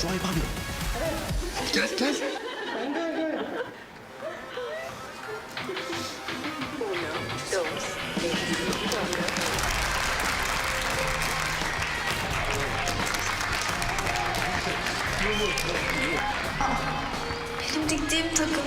Şuayb abi. Gel gel. Benim diktiğim takım.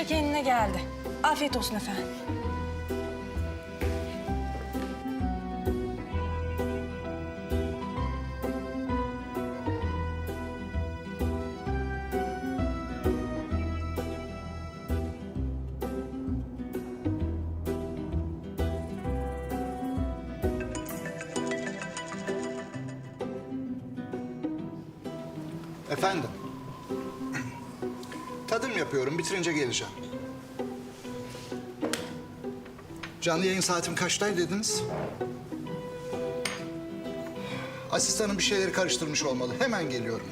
Dinlenince kendine geldi. Afiyet olsun efendim. Efendim. Tadım yapıyorum. Bitirince geleceğim. Canlı yayın saatim kaçtaydı dediniz? Asistanım bir şeyleri karıştırmış olmalı. Hemen geliyorum.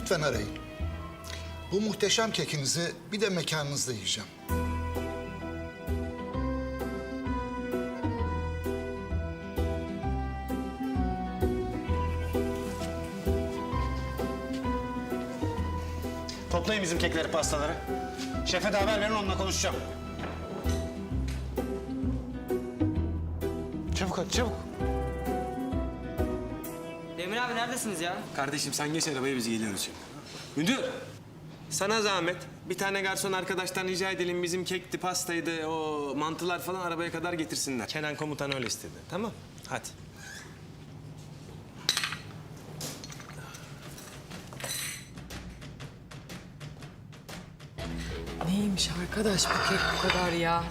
Lütfen arayın. Bu muhteşem kekinizi bir de mekanınızda yiyeceğim. Toplayın bizim kekleri, pastaları. Şefe de haber verin, onunla konuşacağım. Çabuk hadi, çabuk. Abi neredesiniz ya? Kardeşim sen geç arabaya, biz geliyoruz şimdi. Müdür, sana zahmet. Bir tane garson arkadaştan rica edelim. Bizim kekti, pastaydı, o mantılar falan arabaya kadar getirsinler. Kenan komutan öyle istedi. Tamam, hadi. Neymiş arkadaş bu kek bu kadar ya?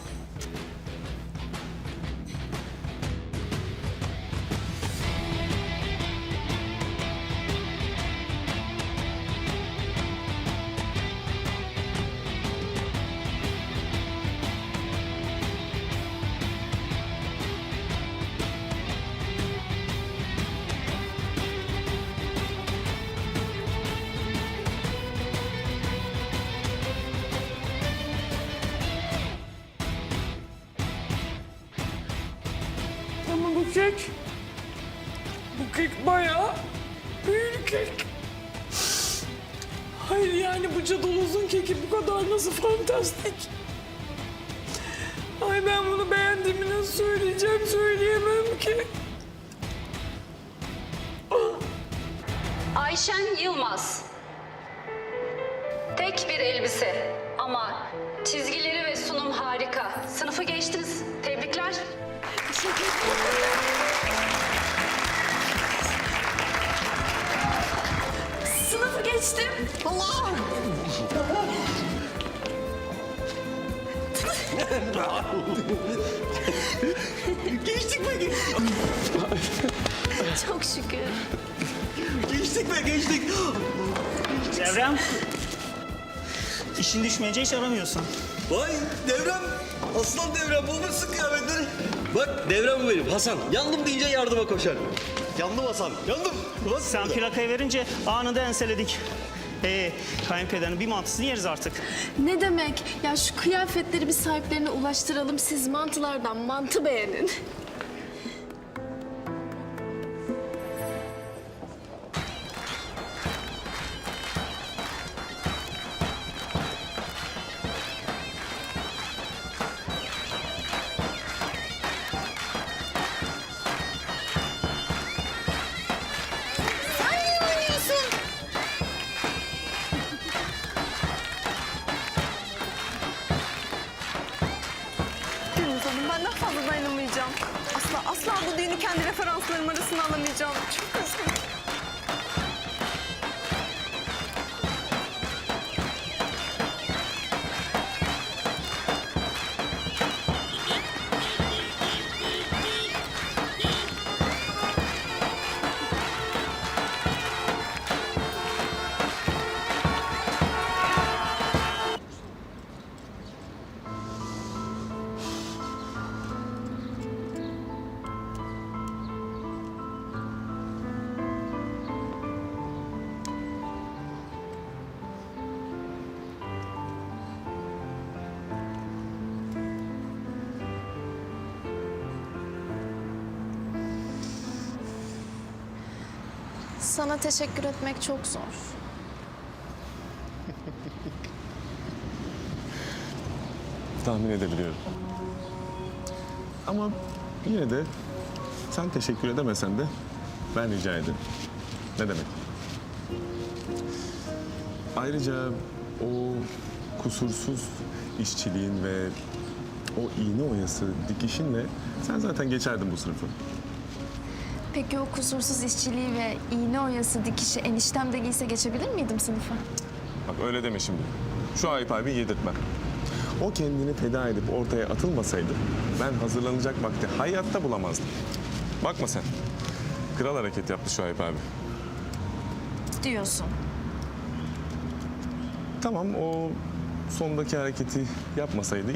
Bu kek bayağı büyük kek. Hayır yani bu cadalozun keki bu kadar nasıl fantastik. Ay ben bunu beğendiğimi nasıl söyleyeceğim söyleyemem ki. Ayşen Yılmaz. Tek bir elbise ama çizgileri ve sunum harika. Sınıfı geçtiniz. Tebrikler. Sınıfı geçtim. Allah! Geçtik mi? Çok şükür. Geçtik mi? Geçtik. Devrem. İşin düşmeyince hiç aramıyorsun. Vay devrem. Aslan devrem bulmuşsun kıyafetleri. Bak devrem bu benim Hasan. Yandım deyince yardıma koşar. Yandım Hasan. Yandım. Sen plakayı verince anında enseledik. Ee, kayınpederin bir mantısını yeriz artık. Ne demek? Ya şu kıyafetleri bir sahiplerine ulaştıralım. Siz mantılardan mantı beğenin. Ben daha fazla dayanamayacağım. Asla asla bu düğünü kendi referanslarım arasına alamayacağım. Çok üzgünüm. Sana teşekkür etmek çok zor. Tahmin edebiliyorum. Ama yine de sen teşekkür edemesen de ben rica ederim. Ne demek? Ayrıca o kusursuz işçiliğin ve o iğne oyası dikişinle sen zaten geçerdin bu sınıfı. Peki o kusursuz işçiliği ve iğne oyası dikişi eniştem de giyse geçebilir miydim sınıfa? Bak öyle deme şimdi. Şu Ayıp abi yedirtmem. O kendini feda edip ortaya atılmasaydı ben hazırlanacak vakti hayatta bulamazdım. Bakma sen. Kral hareket yaptı şu Ayıp abi. Diyorsun. Tamam o sondaki hareketi yapmasaydı